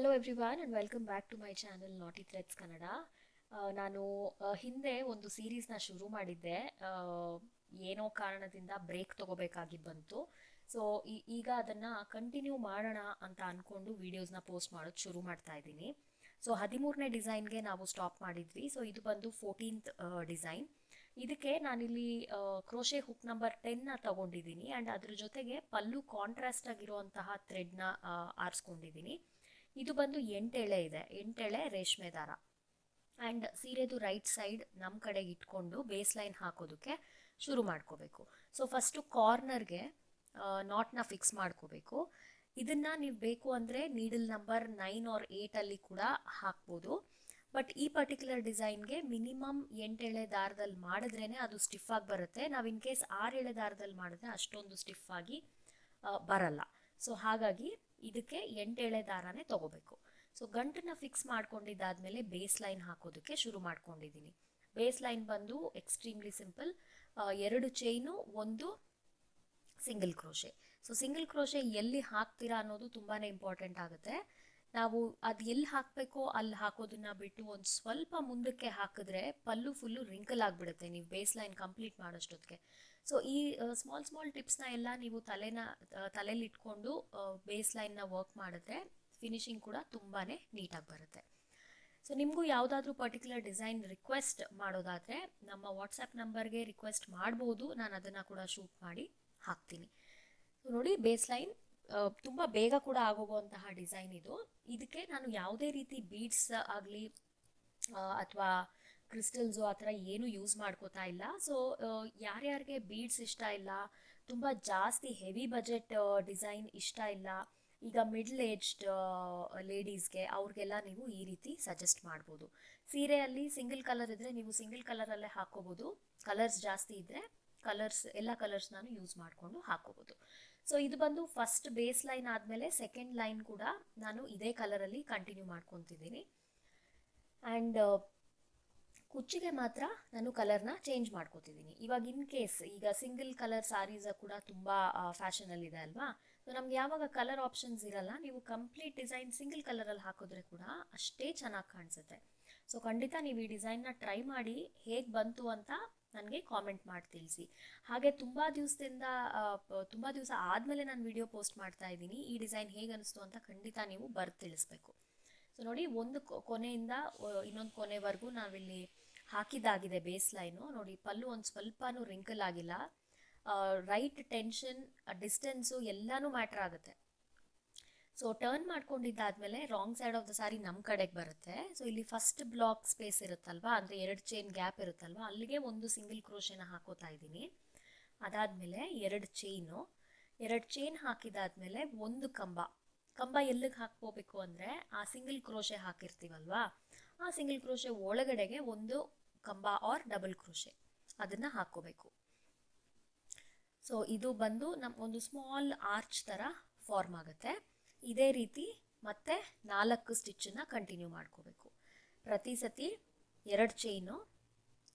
Hello everyone and welcome back to my channel knotty threads Kannada ನಾನು ಹಿಂದೆ ಒಂದು ಸೀರೀಸ್ನ ಶುರು ಮಾಡಿದ್ದೆ. ಏನೋ ಕಾರಣದಿಂದ ಬ್ರೇಕ್ ತಗೋಬೇಕಾಗಿ ಬಂತು. ಸೊ ಈಗ ಅದನ್ನು ಕಂಟಿನ್ಯೂ ಮಾಡೋಣ ಅಂತ ಅಂದ್ಕೊಂಡು ವೀಡಿಯೋಸ್ನ ಪೋಸ್ಟ್ ಮಾಡೋದು ಶುರು ಮಾಡ್ತಾ ಇದ್ದೀನಿ. ಸೊ ಹದಿಮೂರನೇ ಡಿಸೈನ್ಗೆ ನಾವು ಸ್ಟಾಪ್ ಮಾಡಿದ್ವಿ. ಸೊ ಇದು ಬಂದು ಫೋರ್ಟೀನ್ತ್ ಡಿಸೈನ್ ಇದಕ್ಕೆ ನಾನಿಲ್ಲಿ ಕ್ರೋಶೆ ಹುಕ್ ನಂಬರ್ ಟೆನ್ನ ತಗೊಂಡಿದ್ದೀನಿ. ಆ್ಯಂಡ್ ಅದ್ರ ಜೊತೆಗೆ ಪಲ್ಲು ಕಾಂಟ್ರಾಸ್ಟ್ ಆಗಿರುವಂತಹ ಥ್ರೆಡ್ನ ಆರಿಸ್ಕೊಂಡಿದ್ದೀನಿ. ಇದು ಬಂದು ಎಂಟೆಳೆ ಇದೆ. ಎಂಟೆಳೆ ರೇಷ್ಮೆ ದಾರ. ಆ್ಯಂಡ್ ಸೀರೆದು ರೈಟ್ ಸೈಡ್ ನಮ್ಮ ಕಡೆಗೆ ಇಟ್ಕೊಂಡು ಬೇಸ್ ಲೈನ್ ಹಾಕೋದಕ್ಕೆ ಶುರು ಮಾಡ್ಕೋಬೇಕು. ಸೊ ಫಸ್ಟು ಕಾರ್ನರ್ಗೆ ನಾಟ್ನ ಫಿಕ್ಸ್ ಮಾಡ್ಕೋಬೇಕು. ಇದನ್ನ ನೀವು ಬೇಕು ಅಂದರೆ ನೀಡಲ್ ನಂಬರ್ ನೈನ್ ಆರ್ ಏಯ್ಟಲ್ಲಿ ಕೂಡ ಹಾಕ್ಬೋದು. ಬಟ್ ಈ ಪರ್ಟಿಕ್ಯುಲರ್ ಡಿಸೈನ್ಗೆ ಮಿನಿಮಮ್ ಎಂಟೆಳೆ ದಾರದಲ್ಲಿ ಮಾಡಿದ್ರೇ ಅದು ಸ್ಟಿಫ್ ಆಗಿ ಬರುತ್ತೆ. ನಾವು ಇನ್ ಕೇಸ್ ಆರು ಎಳೆ ದಾರದಲ್ಲಿ ಮಾಡಿದ್ರೆ ಅಷ್ಟೊಂದು ಸ್ಟಿಫ್ ಆಗಿ ಬರಲ್ಲ. ಸೊ ಹಾಗಾಗಿ ಇದಕ್ಕೆ ಎಂಟೆಳೆ ದಾರನೇ ತಗೋಬೇಕು. ಸೊ ಗಂಟನ್ನ ಫಿಕ್ಸ್ ಮಾಡ್ಕೊಂಡಿದ್ದಾದ್ಮೇಲೆ ಬೇಸ್ ಲೈನ್ ಹಾಕೋದಕ್ಕೆ ಶುರು ಮಾಡ್ಕೊಂಡಿದ್ದೀನಿ. ಬೇಸ್ ಲೈನ್ ಬಂದು ಎಕ್ಸ್ಟ್ರೀಮ್ಲಿ ಸಿಂಪಲ್ ಎರಡು ಚೈನು ಒಂದು single crochet so single crochet ಎಲ್ಲಿ ಹಾಕ್ತೀರಾ ಅನ್ನೋದು ತುಂಬಾ ಇಂಪಾರ್ಟೆಂಟ್ ಆಗುತ್ತೆ. ನಾವು ಅದು ಎಲ್ಲಿ ಹಾಕಬೇಕೋ ಅಲ್ಲಿ ಹಾಕೋದನ್ನ ಬಿಟ್ಟು ಒಂದು ಸ್ವಲ್ಪ ಮುಂದಕ್ಕೆ ಹಾಕಿದ್ರೆ ಪಲ್ಲು ಫುಲ್ಲು ರಿಂಕಲ್ ಆಗಿಬಿಡುತ್ತೆ. ನೀವು ಬೇಸ್ ಲೈನ್ ಕಂಪ್ಲೀಟ್ ಮಾಡೋಷ್ಟೊತ್ತಿಗೆ. ಸೊ ಈ ಸ್ಮಾಲ್ ಸ್ಮಾಲ್ ಟಿಪ್ಸ್ನ ಎಲ್ಲ ನೀವು ತಲೆನ ತಲೆಯಲ್ಲಿ ಇಟ್ಕೊಂಡು ಬೇಸ್ ಲೈನ್ನ ವರ್ಕ್ ಮಾಡಿದ್ರೆ ಫಿನಿಶಿಂಗ್ ಕೂಡ ತುಂಬಾ ನೀಟಾಗಿ ಬರುತ್ತೆ. ಸೊ ನಿಮಗೂ ಯಾವುದಾದ್ರೂ ಪರ್ಟಿಕ್ಯುಲರ್ ಡಿಸೈನ್ ರಿಕ್ವೆಸ್ಟ್ ಮಾಡೋದಾದರೆ ನಮ್ಮ ವಾಟ್ಸಪ್ ನಂಬರ್ಗೆ ರಿಕ್ವೆಸ್ಟ್ ಮಾಡ್ಬೋದು. ನಾನು ಅದನ್ನು ಕೂಡ ಶೂಟ್ ಮಾಡಿ ಹಾಕ್ತೀನಿ. ಸೊ ನೋಡಿ ಬೇಸ್ ಲೈನ್ ತುಂಬ ಬೇಗ ಕೂಡ ಆಗೋಗುವಂತಹ ಡಿಸೈನ್ ಇದು. ಇದಕ್ಕೆ ನಾನು ಯಾವುದೇ ರೀತಿ ಬೀಡ್ಸ್ ಆಗಲಿ ಅಥವಾ ಕ್ರಿಸ್ಟಲ್ಸು ಆ ಥರ ಏನು ಯೂಸ್ ಮಾಡ್ಕೋತಾ ಇಲ್ಲ. ಸೊ ಯಾರ್ಯಾರಿಗೆ ಬೀಡ್ಸ್ ಇಷ್ಟ ಇಲ್ಲ, ತುಂಬ ಜಾಸ್ತಿ ಹೆವಿ ಬಜೆಟ್ ಡಿಸೈನ್ ಇಷ್ಟ ಇಲ್ಲ, ಈಗ ಮಿಡ್ಲ್ ಏಜ್ಡ್ ಲೇಡೀಸ್ಗೆ ಅವ್ರಿಗೆಲ್ಲ ನೀವು ಈ ರೀತಿ ಸಜೆಸ್ಟ್ ಮಾಡ್ಬೋದು. ಸೀರೆಯಲ್ಲಿ ಸಿಂಗಲ್ ಕಲರ್ ಇದ್ದರೆ ನೀವು ಸಿಂಗಲ್ ಕಲರಲ್ಲೇ ಹಾಕೋಬೋದು. ಕಲರ್ಸ್ ಜಾಸ್ತಿ ಇದ್ದರೆ ಕಲರ್ಸ್ ಎಲ್ಲ ಕಲರ್ಸ್ ನಾನು ಯೂಸ್ ಮಾಡಿಕೊಂಡು ಹಾಕೋಬೋದು. ಸೊ ಇದು ಬಂದು ಫಸ್ಟ್ ಬೇಸ್ ಲೈನ್ ಆದಮೇಲೆ ಸೆಕೆಂಡ್ ಲೈನ್ ಕೂಡ ನಾನು ಇದೇ ಕಲರಲ್ಲಿ ಕಂಟಿನ್ಯೂ ಮಾಡ್ಕೊತಿದ್ದೀನಿ. ಆ್ಯಂಡ್ ಕುಚ್ಚಿಗೆ ಮಾತ್ರ ನಾನು ಕಲರ್ನ ಚೇಂಜ್ ಮಾಡ್ಕೋತಿದ್ದೀನಿ ಇವಾಗ ಇನ್ ಕೇಸ್ ಈಗ ಸಿಂಗಲ್ ಕಲರ್ ಸಾರೀಸ್ ಕೂಡ ತುಂಬ ಫ್ಯಾಷನಲ್ಲಿದೆ ಅಲ್ವಾ? ಸೊ ನಮ್ಗೆ ಯಾವಾಗ ಕಲರ್ ಆಪ್ಷನ್ಸ್ ಇರಲ್ಲ, ನೀವು ಕಂಪ್ಲೀಟ್ ಡಿಸೈನ್ ಸಿಂಗಲ್ ಕಲರಲ್ಲಿ ಹಾಕಿದ್ರೆ ಕೂಡ ಅಷ್ಟೇ ಚೆನ್ನಾಗಿ ಕಾಣಿಸುತ್ತೆ. ಸೊ ಖಂಡಿತ ನೀವು ಈ ಡಿಸೈನ್ನ ಟ್ರೈ ಮಾಡಿ ಹೇಗೆ ಬಂತು ಅಂತ ನನಗೆ ಕಾಮೆಂಟ್ ಮಾಡಿ ತಿಳಿಸಿ. ಹಾಗೆ ತುಂಬ ದಿವಸದಿಂದ ತುಂಬ ದಿವಸ ಆದಮೇಲೆ ನಾನು ವಿಡಿಯೋ ಪೋಸ್ಟ್ ಮಾಡ್ತಾ ಇದ್ದೀನಿ. ಈ ಡಿಸೈನ್ ಹೇಗೆ ಅನಿಸ್ತು ಅಂತ ಖಂಡಿತ ನೀವು ಬರ್ದು ತಿಳಿಸ್ಬೇಕು. ಸೊ ನೋಡಿ, ಒಂದು ಕೊನೆಯಿಂದ ಇನ್ನೊಂದು ಕೊನೆವರೆಗೂ ನಾವಿಲ್ಲಿ ಹಾಕಿದ್ದಾಗಿದೆ ಬೇಸ್ ಲೈನು ನೋಡಿ, ಪಲ್ಲು ಒಂದು ಸ್ವಲ್ಪನೂ ರಿಂಕಲ್ ಆಗಿಲ್ಲ. ರೈಟ್ ಟೆನ್ಷನ್ ಡಿಸ್ಟೆನ್ಸು ಎಲ್ಲನೂ ಮ್ಯಾಟ್ರ್ ಆಗುತ್ತೆ. So turn ಮಾಡ್ಕೊಂಡಿದ್ದಾದ್ಮೇಲೆ wrong side of the sari ನಮ್ಮ ಕಡೆಗೆ ಬರುತ್ತೆ. ಸೊ ಇಲ್ಲಿ ಫಸ್ಟ್ ಬ್ಲಾಕ್ ಸ್ಪೇಸ್ ಇರುತ್ತಲ್ವಾ? ಅಂದರೆ ಎರಡು ಚೈನ್ ಗ್ಯಾಪ್ ಇರುತ್ತಲ್ವಾ? ಅಲ್ಲಿಗೆ ಒಂದು ಸಿಂಗಲ್ ಕ್ರೋಶೆನ ಹಾಕೋತಾ ಇದ್ದೀನಿ. ಅದಾದಮೇಲೆ ಎರಡು ಚೈನು ಎರಡು ಚೈನ್ ಹಾಕಿದಾದ್ಮೇಲೆ ಒಂದು ಕಂಬ. ಕಂಬ ಎಲ್ಲಿಗೆ ಹಾಕ್ಕೋಬೇಕು ಅಂದರೆ ಆ ಸಿಂಗಲ್ ಕ್ರೋಶೆ ಹಾಕಿರ್ತೀವಲ್ವಾ? ಆ ಸಿಂಗಲ್ ಕ್ರೋಶೆ ಒಳಗಡೆಗೆ ಒಂದು ಕಂಬ ಆರ್ ಡಬಲ್ ಕ್ರೋಶೆ ಅದನ್ನು ಹಾಕೋಬೇಕು. ಸೊ ಇದು ಬಂದು ಒಂದು ಸ್ಮಾಲ್ ಆರ್ಚ್ ಥರ ಫಾರ್ಮ್ ಆಗುತ್ತೆ. ಇದೇ ರೀತಿ ಮತ್ತೆ ನಾಲ್ಕು ಸ್ಟಿಚ್ಚನ್ನು ಕಂಟಿನ್ಯೂ ಮಾಡ್ಕೋಬೇಕು. ಪ್ರತಿ ಸತಿ ಎರಡು ಚೈನು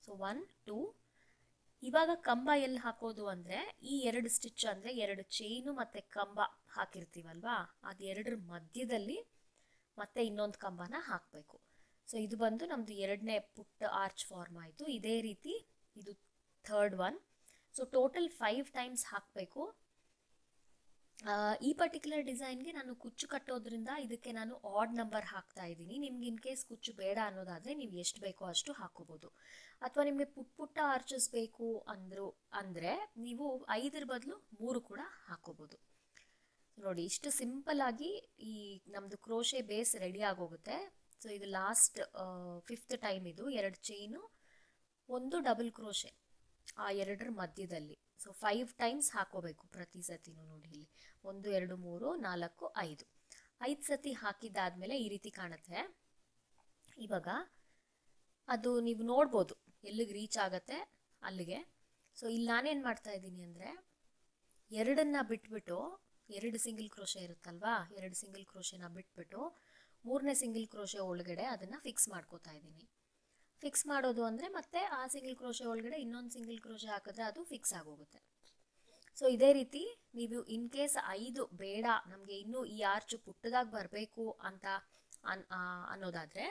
ಸೊ ಒನ್ ಟೂ ಇವಾಗ ಕಂಬ ಎಲ್ಲಿ ಹಾಕೋದು ಅಂದರೆ ಈ ಎರಡು ಸ್ಟಿಚ್ ಅಂದರೆ ಎರಡು ಚೈನು ಮತ್ತು ಕಂಬ ಹಾಕಿರ್ತೀವಲ್ವಾ? ಅದು ಎರಡರ ಮಧ್ಯದಲ್ಲಿ ಮತ್ತೆ ಇನ್ನೊಂದು ಕಂಬನ ಹಾಕಬೇಕು. ಸೊ ಇದು ಬಂದು ನಮ್ಮದು ಎರಡನೇ ಪುಟ್ಟ ಆರ್ಚ್ ಫಾರ್ಮ್ ಆಯಿತು. ಇದೇ ರೀತಿ ಇದು third one so total five times ಹಾಕಬೇಕು. ಈ ಪರ್ಟಿಕ್ಯುಲರ್ ಡಿಸೈನ್ಗೆ ನಾನು ಕುಚ್ಚು ಕಟ್ಟೋದ್ರಿಂದ ಇದಕ್ಕೆ ನಾನು ಆಡ್ ನಂಬರ್ ಹಾಕ್ತಾ ಇದ್ದೀನಿ. ನಿಮ್ಗೆ ಇನ್ ಕೇಸ್ ಕುಚ್ಚು ಬೇಡ ಅನ್ನೋದಾದರೆ ನೀವು ಎಷ್ಟು ಬೇಕೋ ಅಷ್ಟು ಹಾಕೋಬೋದು ಅಥವಾ ನಿಮಗೆ ಪುಟ್ ಪುಟ್ಟ ಆರ್ಚಸ್ ಬೇಕು ಅಂದರು, ಅಂದರೆ ನೀವು ಐದರ ಬದಲು ಮೂರು ಕೂಡ ಹಾಕೋಬೋದು ನೋಡಿ, ಇಷ್ಟು ಸಿಂಪಲ್ ಆಗಿ ಈ ನಮ್ಮದು ಕ್ರೋಶೆ ಬೇಸ್ ರೆಡಿ ಆಗೋಗುತ್ತೆ. ಸೊ ಇದು ಲಾಸ್ಟ್ ಫಿಫ್ತ್ ಟೈಮ್ ಇದು. ಎರಡು ಚೈನು ಒಂದು ಡಬಲ್ ಕ್ರೋಶೆ ಆ ಎರಡರ ಮಧ್ಯದಲ್ಲಿ. ಸೊ ಫೈವ್ ಟೈಮ್ಸ್ ಹಾಕೋಬೇಕು ಪ್ರತಿ ಸತಿನೂ ನೋಡಿ ಇಲ್ಲಿ. ಒಂದು, ಎರಡು, ಮೂರು, ನಾಲ್ಕು, ಐದು. ಐದು ಸತಿ ಹಾಕಿದ್ದಾದ್ಮೇಲೆ ಈ ರೀತಿ ಕಾಣುತ್ತೆ. ಇವಾಗ ಅದು ನೀವು ನೋಡ್ಬೋದು ಎಲ್ಲಿಗೆ ರೀಚ್ ಆಗತ್ತೆ ಅಲ್ಲಿಗೆ. ಸೊ ಇಲ್ಲಿ ನಾನೇನು ಮಾಡ್ತಾ ಇದ್ದೀನಿ ಅಂದರೆ ಎರಡನ್ನ ಬಿಟ್ಬಿಟ್ಟು, ಎರಡು ಸಿಂಗಲ್ ಕ್ರೋಶೆ ಇರುತ್ತಲ್ವಾ? ಎರಡು ಸಿಂಗಲ್ ಕ್ರೋಶೆನ ಬಿಟ್ಬಿಟ್ಟು ಮೂರನೇ ಸಿಂಗಲ್ ಕ್ರೋಶೆ ಒಳಗಡೆ ಅದನ್ನು ಫಿಕ್ಸ್ ಮಾಡ್ಕೋತಾ ಇದ್ದೀನಿ. ಫಿಕ್ಸ್ ಮಾಡೋದು ಅಂದರೆ ಮತ್ತೆ ಆ ಸಿಂಗಲ್ ಕ್ರೋಶೆ ಒಳಗಡೆ ಇನ್ನೊಂದು ಸಿಂಗಲ್ ಕ್ರೋಶೆ ಹಾಕಿದ್ರೆ ಅದು ಫಿಕ್ಸ್ ಆಗೋಗುತ್ತೆ. ಸೊ ಇದೇ ರೀತಿ ನೀವು ಇನ್ ಕೇಸ್ ಐದು ಬೇಡ, ನಮಗೆ ಇನ್ನೂ ಈ ಆರ್ಚ್ ಪುಟ್ಟದಾಗ ಬರಬೇಕು ಅಂತ ಅನ್ ಅನ್ನೋದಾದರೆ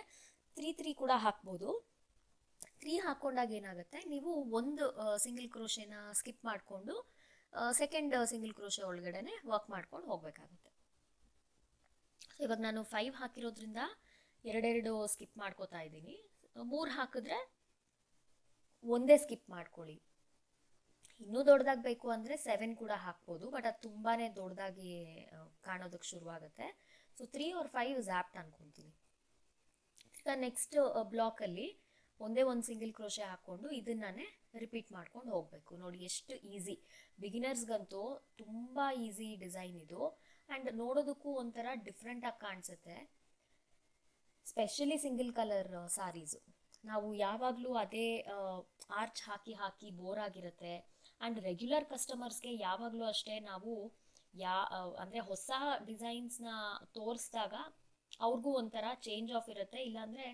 ತ್ರೀ ತ್ರೀ ಕೂಡ ಹಾಕ್ಬೋದು. ತ್ರೀ ಹಾಕ್ಕೊಂಡಾಗ ಏನಾಗುತ್ತೆ, ನೀವು ಒಂದು ಸಿಂಗಲ್ ಕ್ರೋಶೆನ ಸ್ಕಿಪ್ ಮಾಡಿಕೊಂಡು ಸೆಕೆಂಡ್ ಸಿಂಗಲ್ ಕ್ರೋಶೆ ಒಳಗಡೆನೆ ವರ್ಕ್ ಮಾಡ್ಕೊಂಡು ಹೋಗಬೇಕಾಗುತ್ತೆ. ಇವಾಗ ನಾನು ಫೈವ್ ಹಾಕಿರೋದ್ರಿಂದ ಎರಡೆರಡು ಸ್ಕಿಪ್ ಮಾಡ್ಕೋತಾ ಇದ್ದೀನಿ. ಮೂರು ಹಾಕಿದ್ರೆ ಒಂದೇ ಸ್ಕಿಪ್ ಮಾಡ್ಕೊಳ್ಳಿ. ಇನ್ನೂ ದೊಡ್ಡದಾಗಿ ಬೇಕು ಅಂದರೆ ಸೆವೆನ್ ಕೂಡ ಹಾಕ್ಬೋದು ಬಟ್ ಅದು ತುಂಬಾ ದೊಡ್ಡದಾಗಿ ಕಾಣೋದಕ್ಕೆ ಶುರುವಾಗುತ್ತೆ. So three or five is apt ಅನ್ಕೊತೀನಿ. ಈಗ ನೆಕ್ಸ್ಟ್ ಬ್ಲಾಕಲ್ಲಿ ಒಂದೇ ಒಂದು ಸಿಂಗಲ್ ಕ್ರೋಶೆ ಹಾಕ್ಕೊಂಡು ಇದನ್ನೇ ರಿಪೀಟ್ ಮಾಡ್ಕೊಂಡು ಹೋಗಬೇಕು. ನೋಡಿ, ಎಷ್ಟು ಈಸಿ ಬಿಗಿನರ್ಸ್ಗಂತೂ ತುಂಬ ಈಸಿ ಡಿಸೈನ್ ಇದು. ಆ್ಯಂಡ್ ನೋಡೋದಕ್ಕೂ ಒಂಥರ ಡಿಫ್ರೆಂಟಾಗಿ ಕಾಣಿಸುತ್ತೆ. ಸ್ಪೆಷಲಿ ಸಿಂಗಲ್ ಕಲರ್ ಸಾರೀಸು ನಾವು ಯಾವಾಗಲೂ ಅದೇ ಆರ್ಚ್ ಹಾಕಿ ಹಾಕಿ ಬೋರ್ ಆಗಿರುತ್ತೆ. ಆ್ಯಂಡ್ ರೆಗ್ಯುಲರ್ ಕಸ್ಟಮರ್ಸ್ಗೆ ಯಾವಾಗಲೂ ಅಷ್ಟೇ ನಾವು ಯಾ ಅಂದರೆ ಹೊಸ ಡಿಸೈನ್ಸ್ನ ತೋರಿಸಿದಾಗ ಅವ್ರಿಗೂ ಒಂಥರ ಚೇಂಜ್ ಆಫ್ ಇರುತ್ತೆ. ಇಲ್ಲಾಂದರೆ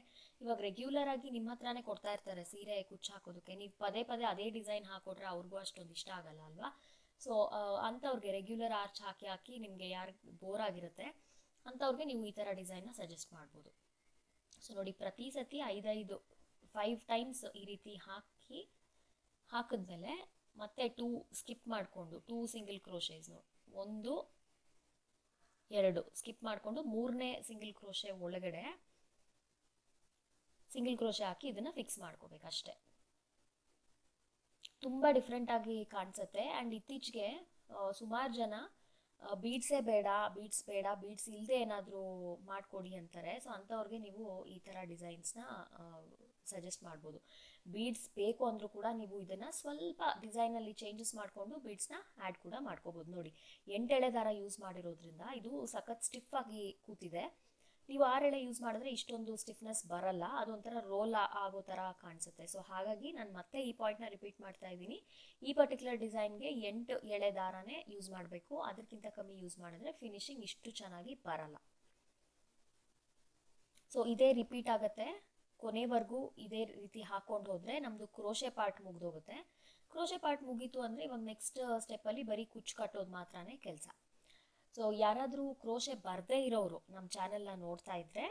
ಇವಾಗ ರೆಗ್ಯುಲರ್ ಆಗಿ ನಿಮ್ಮ ಹತ್ರನೇ ಕೊಡ್ತಾ ಇರ್ತಾರೆ ಸೀರೆ, ಕುಚ್ಚು ಹಾಕೋದಕ್ಕೆ. ನೀವು ಪದೇ ಪದೇ ಅದೇ ಡಿಸೈನ್ ಹಾಕೊಟ್ರೆ ಅವ್ರಿಗೂ ಅಷ್ಟೊಂದು ಇಷ್ಟ ಆಗಲ್ಲ, ಅಲ್ವಾ? ಸೊ ಅಂಥವ್ರಿಗೆ ರೆಗ್ಯುಲರ್ ಆರ್ಚ್ ಹಾಕಿ ಹಾಕಿ ನಿಮಗೆ ಯಾರು ಬೋರ್ ಆಗಿರುತ್ತೆ, ಅಂಥವ್ರಿಗೆ ನೀವು ಈ ಥರ ಡಿಸೈನ್ನ ಸಜೆಸ್ಟ್ ಮಾಡ್ಬೋದು. ಸೊ ನೋಡಿ ಪ್ರತಿ ಸತಿ ಐದೈದು ಫೈವ್ ಟೈಮ್ಸ್ ಈ ರೀತಿ ಹಾಕಿ, ಹಾಕಿದ್ಮೇಲೆ ಮತ್ತೆ ಟೂ ಸ್ಕಿಪ್ ಮಾಡಿಕೊಂಡು ಟೂ ಸಿಂಗಲ್ ಕ್ರೋಶೇಸ್ನು ಒಂದು, ಎರಡು ಸ್ಕಿಪ್ ಮಾಡಿಕೊಂಡು ಮೂರನೇ ಸಿಂಗಲ್ ಕ್ರೋಶೆ ಒಳಗಡೆ ಸಿಂಗಲ್ ಕ್ರೋಶೆ ಹಾಕಿ ಇದನ್ನು ಫಿಕ್ಸ್ ಮಾಡ್ಕೋಬೇಕು ಅಷ್ಟೇ ತುಂಬ ಡಿಫ್ರೆಂಟ್ ಆಗಿ ಕಾಣಿಸುತ್ತೆ. ಆ್ಯಂಡ್ ಇತ್ತೀಚೆಗೆ ಸುಮಾರು ಜನ ಬೀಡ್ಸೇ ಬೇಡ ಬೀಡ್ಸ್ ಬೇಡ ಬೀಡ್ಸ್ ಇಲ್ಲದೆ ಏನಾದರೂ ಮಾಡಿಕೊಡಿ ಅಂತಾರೆ. ಸೊ ಅಂಥವ್ರಿಗೆ ನೀವು ಈ ಥರ ಡಿಸೈನ್ಸ್ನ ಸಜೆಸ್ಟ್ ಮಾಡ್ಬೋದು. ಬೀಡ್ಸ್ ಬೇಕು ಅಂದರೂ ಕೂಡ ನೀವು ಇದನ್ನು ಸ್ವಲ್ಪ ಡಿಸೈನಲ್ಲಿ ಚೇಂಜಸ್ ಮಾಡಿಕೊಂಡು ಬೀಡ್ಸ್ನ ಆ್ಯಡ್ ಕೂಡ ಮಾಡ್ಕೋಬೋದು. ನೋಡಿ, ಎಂಟೆಳೆ ದಾರ ಯೂಸ್ ಮಾಡಿರೋದ್ರಿಂದ ಇದು ಸಖತ್ ಸ್ಟಿಫ್ ಆಗಿ ಕೂತಿದೆ. ನೀವು ಆರೆಳೆ ಯೂಸ್ ಮಾಡಿದ್ರೆ ಇಷ್ಟೊಂದು ಸ್ಟಿಫ್ನೆಸ್ ಬರಲ್ಲ. ಅದೊಂಥರ ರೋಲ್ ಆಗೋ ಥರ ಕಾಣಿಸುತ್ತೆ. ಸೊ ಹಾಗಾಗಿ ನಾನು ಮತ್ತೆ ಈ ಪಾಯಿಂಟ್ನ ರಿಪೀಟ್ ಮಾಡ್ತಾ ಇದ್ದೀನಿ. ಈ ಪರ್ಟಿಕ್ಯುಲರ್ ಡಿಸೈನ್ಗೆ ಎಂಟು ಎಳೆ ದಾರನೇ ಯೂಸ್ ಮಾಡಬೇಕು. ಅದಕ್ಕಿಂತ ಕಮ್ಮಿ ಯೂಸ್ ಮಾಡಿದ್ರೆ ಫಿನಿಶಿಂಗ್ ಇಷ್ಟು ಚೆನ್ನಾಗಿ ಬರಲ್ಲ. ಸೊ ಇದೇ ರಿಪೀಟ್ ಆಗುತ್ತೆ. ಕೊನೆವರೆಗೂ ಇದೇ ರೀತಿ ಹಾಕೊಂಡು ಹೋದರೆ ನಮ್ಮದು ಕ್ರೋಶೆ ಪಾರ್ಟ್ ಮುಗಿದೋಗುತ್ತೆ. ಕ್ರೋಶೆ ಪಾರ್ಟ್ ಮುಗೀತು ಅಂದರೆ ಇವಾಗ ನೆಕ್ಸ್ಟ್ ಸ್ಟೆಪ್ಪಲ್ಲಿ ಬರೀ ಕುಚ್ಚು ಕಟ್ಟೋದು ಮಾತ್ರನೇ ಕೆಲಸ. ಸೊ ಯಾರಾದರೂ ಕ್ರೋಶೆ ಬರದೇ ಇರೋರು ನಮ್ಮ ಚಾನೆಲ್ನ ನೋಡ್ತಾ ಇದ್ದರೆ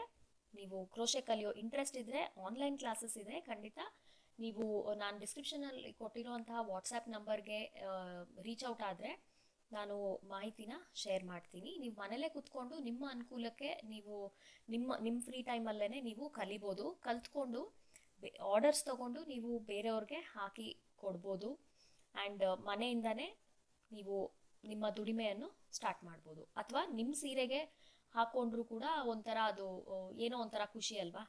ನೀವು ಕ್ರೋಶೆ ಕಲಿಯೋ ಇಂಟ್ರೆಸ್ಟ್ ಇದ್ದರೆ ಆನ್ಲೈನ್ ಕ್ಲಾಸಸ್ ಇದೆ, ಖಂಡಿತ. ನೀವು ನಾನು ಡಿಸ್ಕ್ರಿಪ್ಷನಲ್ಲಿ ಕೊಟ್ಟಿರುವಂತಹ ವಾಟ್ಸಪ್ ನಂಬರ್ಗೆ ರೀಚ್ ಔಟ್ ಆದರೆ ನಾನು ಮಾಹಿತಿನ ಶೇರ್ ಮಾಡ್ತೀನಿ. ನೀವು ಮನೇಲೇ ಕುತ್ಕೊಂಡು ನಿಮ್ಮ ಅನುಕೂಲಕ್ಕೆ ನೀವು ನಿಮ್ಮ ನಿಮ್ಮ ಫ್ರೀ ಟೈಮಲ್ಲೇ ನೀವು ಕಲಿಬೋದು. ಕಲ್ತ್ಕೊಂಡು ಆರ್ಡರ್ಸ್ ತಗೊಂಡು ನೀವು ಬೇರೆಯವ್ರಿಗೆ ಹಾಕಿ ಕೊಡ್ಬೋದು. ಆ್ಯಂಡ್ ಮನೆಯಿಂದನೇ ನೀವು ನಿಮ್ಮ ದುಡಿಮೆಯನ್ನು ಸ್ಟಾರ್ಟ್ ಮಾಡ್ಬೋದು. ಅಥವಾ ನಿಮ್ಮ ಸೀರೆಗೆ ಹಾಕೊಂಡ್ರು ಕೂಡ ಒಂಥರ ಅದು ಏನೋ ಒಂಥರ ಖುಷಿ ಅಲ್ವಾ?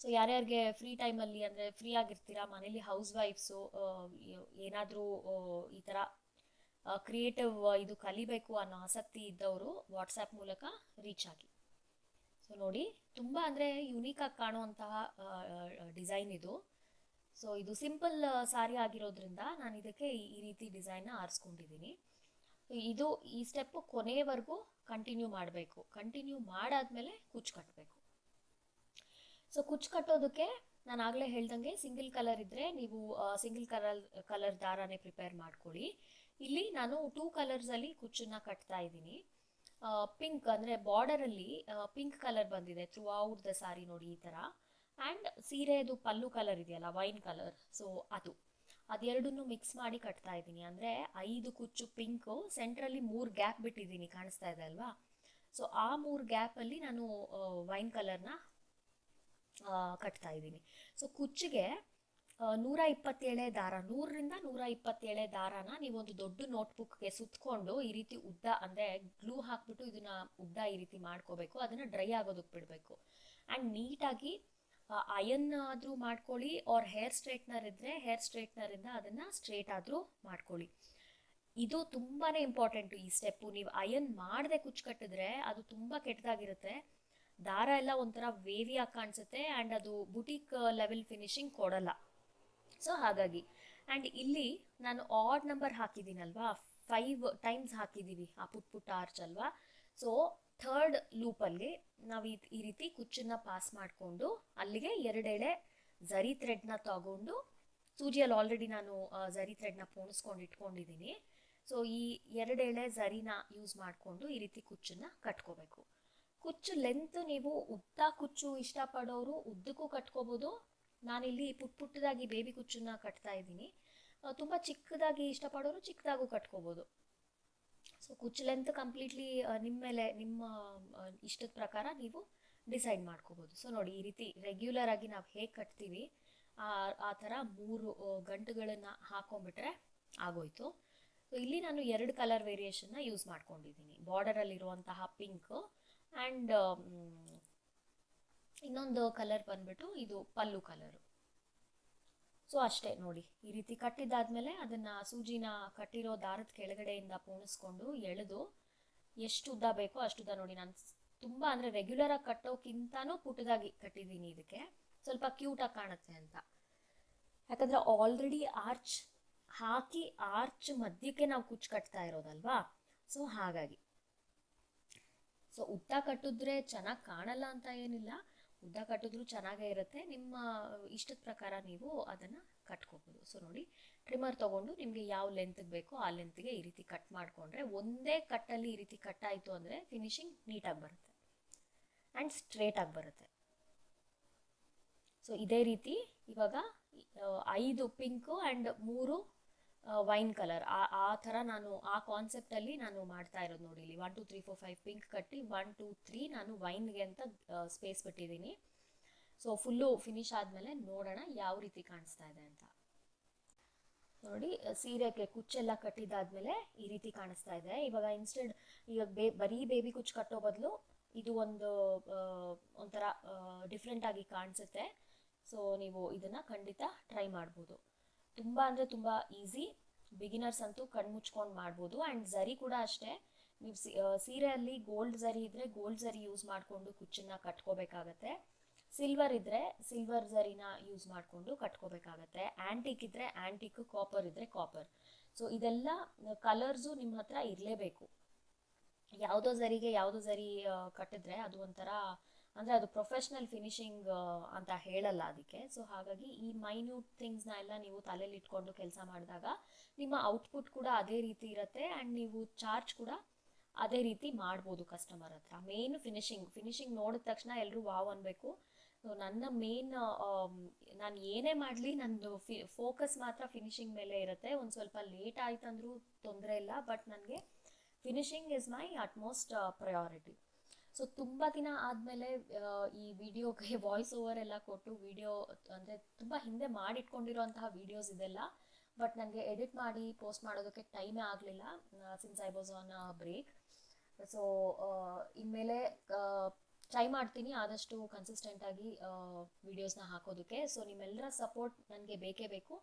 ಸೊ ಯಾರ್ಯಾರಿಗೆ ಫ್ರೀ ಟೈಮಲ್ಲಿ ಅಂದರೆ ಫ್ರೀ ಆಗಿರ್ತೀರಾ, ಮನೇಲಿ ಹೌಸ್ ವೈಫ್ಸು ಏನಾದರೂ ಈ ಥರ ಕ್ರಿಯೇಟಿವ್ ಇದು ಕಲಿಬೇಕು ಅನ್ನೋ ಆಸಕ್ತಿ ಇದ್ದವರು ವಾಟ್ಸಪ್ ಮೂಲಕ ರೀಚ್ ಆಗಿ. ಸೊ ನೋಡಿ, ತುಂಬ ಅಂದರೆ ಯುನೀಕಾಗಿ ಕಾಣುವಂತಹ ಡಿಸೈನ್ ಇದು. ಸೊ ಇದು ಸಿಂಪಲ್ ಸಾರಿ ಆಗಿರೋದ್ರಿಂದ ನಾನು ಇದಕ್ಕೆ ಈ- ರೀತಿ ಡಿಸೈನ್ನ ಆರಿಸ್ಕೊಂಡಿದ್ದೀನಿ ಇದು ಈ ಸ್ಟೆಪ್ಪು ಕೊನೆಯವರೆಗೂ ಕಂಟಿನ್ಯೂ ಮಾಡಬೇಕು. ಕಂಟಿನ್ಯೂ ಮಾಡಾದ್ಮೇಲೆ ಕುಚ್ಚು ಕಟ್ಟಬೇಕು ಸೊ ಕುಚ್ಚು ಕಟ್ಟೋದಕ್ಕೆ ನಾನು ಆಗಲೇ ಹೇಳ್ದಂಗೆ ಸಿಂಗಲ್ ಕಲರ್ ಇದ್ರೆ ನೀವು ಸಿಂಗಲ್ ಕಲರ್ ಕಲರ್ ದಾರಾನೇ ಪ್ರಿಪೇರ್ ಮಾಡ್ಕೊಳ್ಳಿ. ಇಲ್ಲಿ ನಾನು ಟೂ ಕಲರ್ಸಲ್ಲಿ ಕುಚ್ಚನ್ನ ಕಟ್ತಾ ಇದ್ದೀನಿ ಪಿಂಕ್ ಅಂದರೆ ಬಾರ್ಡರಲ್ಲಿ ಪಿಂಕ್ ಕಲರ್ ಬಂದಿದೆ ಥ್ರೂ ಔಟ್ ದ ಸಾರಿ ನೋಡಿ ಈ ಥರ ಆ್ಯಂಡ್ ಸೀರೆದು ಪಲ್ಲು ಕಲರ್ ಇದೆಯಲ್ಲ ವೈನ್ ಕಲರ್ ಸೊ ಅದು. ಅದೆರಡನ್ನು ಮಿಕ್ಸ್ ಮಾಡಿ ಕಟ್ತಾ ಇದ್ದೀನಿ. ಅಂದರೆ ಐದು ಕುಚ್ಚು ಪಿಂಕು ಸೆಂಟ್ರಲ್ಲಿ ಮೂರು ಗ್ಯಾಪ್ ಬಿಟ್ಟಿದ್ದೀನಿ ಕಾಣಿಸ್ತಾ ಇದೆ ಅಲ್ವಾ? ಸೊ ಆ ಮೂರು ಗ್ಯಾಪಲ್ಲಿ ನಾನು ವೈನ್ ಕಲರ್ನ ಕಟ್ತಾ ಇದ್ದೀನಿ. ಸೊ ಕುಚ್ಚಿಗೆ ನೂರ ಇಪ್ಪತ್ತೇಳೆ ದಾರ, ನೂರರಿಂದ ನೂರ ಇಪ್ಪತ್ತೇಳೆ ದಾರಾನ ನೀವೊಂದು ದೊಡ್ಡ ನೋಟ್ಬುಕ್ಗೆ ಸುತ್ತಕೊಂಡು ಈ ರೀತಿ ಉದ್ದ, ಅಂದರೆ ಗ್ಲೂ ಹಾಕ್ಬಿಟ್ಟು ಇದನ್ನ ಉದ್ದ ಈ ರೀತಿ ಮಾಡ್ಕೋಬೇಕು, ಅದನ್ನು ಡ್ರೈ ಆಗೋದಕ್ಕೆ ಬಿಡಬೇಕು. ಆ್ಯಂಡ್ ನೀಟಾಗಿ ಅಯನ್ ಆದರೂ ಮಾಡ್ಕೊಳ್ಳಿ ಆರ್ ಹೇರ್ ಸ್ಟ್ರೈಟ್ನರ್ ಇದ್ದರೆ ಹೇರ್ ಸ್ಟ್ರೈಟ್ನರಿಂದ ಅದನ್ನು ಸ್ಟ್ರೇಟ್ ಆದರೂ ಮಾಡ್ಕೊಳ್ಳಿ. ಇದು ತುಂಬಾ ಇಂಪಾರ್ಟೆಂಟು ಈ ಸ್ಟೆಪ್ಪು ನೀವು ಅಯನ್ ಮಾಡದೆ ಕುಚ್ಚು ಕಟ್ಟಿದ್ರೆ ಅದು ತುಂಬ ಕೆಟ್ಟದಾಗಿರುತ್ತೆ. ದಾರ ಎಲ್ಲ ಒಂಥರ ವೇವಿಯಾಗಿ ಕಾಣಿಸುತ್ತೆ ಆ್ಯಂಡ್ ಅದು ಬುಟೀಕ್ ಲೆವೆಲ್ ಫಿನಿಶಿಂಗ್ ಕೊಡಲ್ಲ. ಸೊ ಹಾಗಾಗಿ ಆ್ಯಂಡ್ ಇಲ್ಲಿ ನಾನು ಆಡ್ ನಂಬರ್ ಹಾಕಿದ್ದೀನಲ್ವಾ? ಫೈವ್ ಟೈಮ್ಸ್ ಹಾಕಿದ್ದೀವಿ, ಆ ಪುಟ್ ಪುಟ್ಟ ಆರ್ಚ್ ಅಲ್ವಾ? ಸೊ ಥರ್ಡ್ ಲೂಪಲ್ಲಿ ನಾವು ಈ ರೀತಿ ಕುಚ್ಚನ್ನ ಪಾಸ್ ಮಾಡಿಕೊಂಡು ಅಲ್ಲಿಗೆ ಎರಡೆಳೆ ಝರಿ ಥ್ರೆಡ್ನ ತಗೊಂಡು ಸೂಜಿಯಲ್ಲಿ ಆಲ್ರೆಡಿ ನಾನು ಝರಿ ಥ್ರೆಡ್ನ ಪೋಣಿಸ್ಕೊಂಡು ಇಟ್ಕೊಂಡಿದ್ದೀನಿ ಸೊ ಈ ಎರಡೆಳೆ ಝರಿನ ಯೂಸ್ ಮಾಡಿಕೊಂಡು ಈ ರೀತಿ ಕುಚ್ಚನ್ನ ಕಟ್ಕೋಬೇಕು. ಕುಚ್ಚು ಲೆಂತ್ ನೀವು ಉದ್ದ ಕುಚ್ಚು ಇಷ್ಟಪಡೋರು ಉದ್ದಕ್ಕೂ ಕಟ್ಕೋಬೋದು. ನಾನಿಲ್ಲಿ ಪುಟ್ ಪುಟ್ಟದಾಗಿ ಬೇಬಿ ಕುಚ್ಚನ್ನ ಕಟ್ತಾ ಇದ್ದೀನಿ. ತುಂಬ ಚಿಕ್ಕದಾಗಿ ಇಷ್ಟಪಡೋರು ಚಿಕ್ಕದಾಗೂ ಕಟ್ಕೋಬೋದು. ಸೊ ಕುಚ್ ಲೆಂತ್ ಕಂಪ್ಲೀಟ್ಲಿ ನಿಮ್ಮ ಮೇಲೆ, ನಿಮ್ಮ ಇಷ್ಟದ ಪ್ರಕಾರ ನೀವು ಡಿಸೈಡ್ ಮಾಡ್ಕೋಬೋದು. ಸೊ ನೋಡಿ, ಈ ರೀತಿ ರೆಗ್ಯುಲರ್ ಆಗಿ ನಾವು ಹೇಗೆ ಕಟ್ತೀವಿ, ಆ ಥರ ಮೂರು ಗಂಟುಗಳನ್ನ ಗಂಟುಗಳನ್ನು ಹಾಕೊಂಡ್ಬಿಟ್ರೆ ಆಗೋಯ್ತು. ಸೊ ಇಲ್ಲಿ ನಾನು ಎರಡು ಕಲರ್ ವೇರಿಯೇಷನ್ನ ಯೂಸ್ ಮಾಡ್ಕೊಂಡಿದ್ದೀನಿ. ಬಾರ್ಡರಲ್ಲಿರುವಂತಹ ಪಿಂಕ್ ಆ್ಯಂಡ್ ಇನ್ನೊಂದು ಕಲರ್ ಬಂದ್ಬಿಟ್ಟು ಇದು ಪಲ್ಲು ಕಲರು ಸೊ ಅಷ್ಟೇ ನೋಡಿ, ಈ ರೀತಿ ಕಟ್ಟಿದ್ದಾದ್ಮೇಲೆ ಅದನ್ನ ಸೂಜಿನ ಕಟ್ಟಿರೋ ದಾರದ ಕೆಳಗಡೆಯಿಂದ ಪೋಣಿಸ್ಕೊಂಡು ಎಳೆದು ಎಷ್ಟು ಉದ್ದ ಬೇಕೋ ಅಷ್ಟು ಉದ್ದ ನೋಡಿ. ನಾನು ತುಂಬ ಅಂದರೆ ರೆಗ್ಯುಲರ್ ಆಗಿ ಕಟ್ಟೋಕ್ಕಿಂತನೂ ಪುಟ್ಟದಾಗಿ ಕಟ್ಟಿದ್ದೀನಿ ಇದಕ್ಕೆ. ಸ್ವಲ್ಪ ಕ್ಯೂಟಾಗಿ ಕಾಣುತ್ತೆ ಅಂತ. ಯಾಕಂದ್ರೆ ಆಲ್ರೆಡಿ ಆರ್ಚ್ ಹಾಕಿ ಆರ್ಚ್ ಮಧ್ಯಕ್ಕೆ ನಾವು ಕುಚ್ಚು ಕಟ್ತಾ ಇರೋದಲ್ವಾ? ಸೊ ಹಾಗಾಗಿ. ಸೊ ಉದ್ದ ಕಟ್ಟಿದ್ರೆ ಚೆನ್ನಾಗಿ ಕಾಣಲ್ಲ ಅಂತ ಏನಿಲ್ಲ. ಉದ್ದ ಕಟ್ಟಿದ್ರು ಚೆನ್ನಾಗೇ ಇರುತ್ತೆ. ನಿಮ್ಮ ಇಷ್ಟದ ಪ್ರಕಾರ ನೀವು ಅದನ್ನು ಕಟ್ಕೋಬೋದು. ಸೊ ನೋಡಿ ಟ್ರಿಮ್ಮರ್ ತಗೊಂಡು ನಿಮಗೆ ಯಾವ ಲೆಂತ್ಗೆ ಬೇಕೋ ಆ ಲೆಂತ್ಗೆ ಈ ರೀತಿ ಕಟ್ ಮಾಡಿಕೊಂಡ್ರೆ ಒಂದೇ ಕಟ್ಟಲ್ಲಿ ಈ ರೀತಿ ಕಟ್ ಆಯಿತು ಅಂದರೆ ಫಿನಿಶಿಂಗ್ ನೀಟಾಗಿ ಬರುತ್ತೆ ಆ್ಯಂಡ್ ಸ್ಟ್ರೇಟಾಗಿ ಬರುತ್ತೆ. ಸೊ ಇದೇ ರೀತಿ ಇವಾಗ ಐದು ಪಿಂಕು ಆ್ಯಂಡ್ ಮೂರು ವೈನ್ ಕಲರ್ ಆ ಆ ಥರ ನಾನು, ಆ ಕಾನ್ಸೆಪ್ಟಲ್ಲಿ ನಾನು ಮಾಡ್ತಾ ಇರೋದು ನೋಡಿ ಇಲ್ಲಿ. One two three four five pink ಕಟ್ಟಿ ಒನ್ ಟು ತ್ರೀ ನಾನು ವೈನ್ಗೆ ಅಂತ ಸ್ಪೇಸ್ ಬಿಟ್ಟಿದ್ದೀನಿ. ಸೊ ಫುಲ್ಲು ಫಿನಿಶ್ ಆದಮೇಲೆ ನೋಡೋಣ ಯಾವ ರೀತಿ ಕಾಣಿಸ್ತಾ ಇದೆ ಅಂತ. ನೋಡಿ ಸೀರೆಗೆ ಕುಚ್ಚೆಲ್ಲ ಕಟ್ಟಿದ್ದಾದ್ಮೇಲೆ ಈ ರೀತಿ ಕಾಣಿಸ್ತಾ ಇದೆ. ಇವಾಗ ಇನ್ಸ್ಟೆಡ್ ಈಗ ಬೇ, ಬರೀ ಬೇಬಿ ಕುಚ್ಚು ಕಟ್ಟೋ ಬದಲು ಇದು ಒಂದು ಒಂಥರ ಡಿಫ್ರೆಂಟಾಗಿ ಕಾಣಿಸುತ್ತೆ. ಸೊ ನೀವು ಇದನ್ನ ಖಂಡಿತ ಟ್ರೈ ಮಾಡ್ಬೋದು. ತುಂಬ ಅಂದರೆ ತುಂಬ ಈಸಿ ಬಿಗಿನರ್ಸ್ ಅಂತೂ ಕಣ್ಮುಚ್ಕೊಂಡು ಮಾಡ್ಬೋದು. ಆ್ಯಂಡ್ ಝರಿ ಕೂಡ ಅಷ್ಟೇ. ನೀವು ಸೀರೆಯಲ್ಲಿ ಗೋಲ್ಡ್ ಝರಿ ಇದ್ದರೆ ಗೋಲ್ಡ್ ಝರಿ ಯೂಸ್ ಮಾಡಿಕೊಂಡು ಕುಚ್ಚನ್ನ ಕಟ್ಕೋಬೇಕಾಗತ್ತೆ. ಸಿಲ್ವರ್ ಇದ್ದರೆ ಸಿಲ್ವರ್ ಝರಿನ ಯೂಸ್ ಮಾಡಿಕೊಂಡು ಕಟ್ಕೋಬೇಕಾಗತ್ತೆ. ಆ್ಯಂಟಿಕ್ ಇದ್ದರೆ ಆ್ಯಂಟಿಕ್ ಕಾಪರ್ ಇದ್ದರೆ ಕಾಪರ್ ಸೊ ಇದೆಲ್ಲ ಕಲರ್ಸು ನಿಮ್ಮ ಹತ್ರ ಇರಲೇಬೇಕು. ಯಾವುದೋ ಝರಿಗೆ ಯಾವುದೋ ಝರಿ ಕಟ್ಟಿದ್ರೆ ಅದು ಒಂಥರ ಅಂದರೆ ಅದು ಪ್ರೊಫೆಷ್ನಲ್ ಫಿನಿಶಿಂಗ್ ಅಂತ ಹೇಳಲ್ಲ ಅದಕ್ಕೆ. ಸೊ ಹಾಗಾಗಿ ಈ ಮೈನ್ಯೂಟ್ ಥಿಂಗ್ಸ್ನ ಎಲ್ಲ ನೀವು ತಲೆಯಲ್ಲಿ ಇಟ್ಕೊಂಡು ಕೆಲಸ ಮಾಡಿದಾಗ ನಿಮ್ಮ ಔಟ್ಪುಟ್ ಕೂಡ ಅದೇ ರೀತಿ ಇರುತ್ತೆ ಆ್ಯಂಡ್ ನೀವು ಚಾರ್ಜ್ ಕೂಡ ಅದೇ ರೀತಿ ಮಾಡ್ಬೋದು ಕಸ್ಟಮರ್ ಹತ್ರ. ಮೇನ್ ಫಿನಿಶಿಂಗ್ ಫಿನಿಶಿಂಗ್ ನೋಡಿದ ತಕ್ಷಣ ಎಲ್ಲರೂ ವಾವ್ ಅನ್ಬೇಕು. ಸೊ ನನ್ನ ಮೇನ್ ನಾನು ಏನೇ ಮಾಡಲಿ ನಂದು ಫಿ ಫೋಕಸ್ ಮಾತ್ರ ಫಿನಿಶಿಂಗ್ ಮೇಲೆ ಇರುತ್ತೆ. ಒಂದು ಸ್ವಲ್ಪ ಲೇಟ್ ಆಯ್ತಂದ್ರೂ ತೊಂದರೆ ಇಲ್ಲ ಬಟ್ ನನಗೆ finishing is my utmost priority so ತುಂಬ ದಿನ ಆದಮೇಲೆ ಈ ವಿಡಿಯೋಗೆ ವಾಯ್ಸ್ ಓವರ್ ಎಲ್ಲ ಕೊಟ್ಟು ವಿಡಿಯೋ ಅಂದರೆ ತುಂಬ ಹಿಂದೆ ಮಾಡಿಟ್ಕೊಂಡಿರುವಂತಹ ವಿಡಿಯೋಸ್ ಇದೆಲ್ಲ. ಬಟ್ ನನಗೆ ಎಡಿಟ್ ಮಾಡಿ ಪೋಸ್ಟ್ ಮಾಡೋದಕ್ಕೆ ಟೈಮೇ ಆಗಲಿಲ್ಲ since I was on break so ಇನ್ಮೇಲೆ ಟ್ರೈ ಮಾಡ್ತೀನಿ ಆದಷ್ಟು ಕನ್ಸಿಸ್ಟೆಂಟಾಗಿ ವಿಡಿಯೋಸ್ನ ಹಾಕೋದಕ್ಕೆ. ಸೊ ನಿಮ್ಮೆಲ್ಲರ ಸಪೋರ್ಟ್ ನನಗೆ ಬೇಕೇ ಬೇಕು.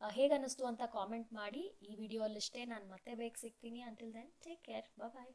ಹೇಗೆ ಅನ್ನಿಸ್ತು ಅಂತ ಕಾಮೆಂಟ್ ಮಾಡಿ ಈ ವಿಡಿಯೋ ಅಲ್ಲಿಷ್ಟೇ ನಾನು ಮತ್ತೆ ಬೇಗ ಸಿಗ್ತೀನಿ. Until then take care bye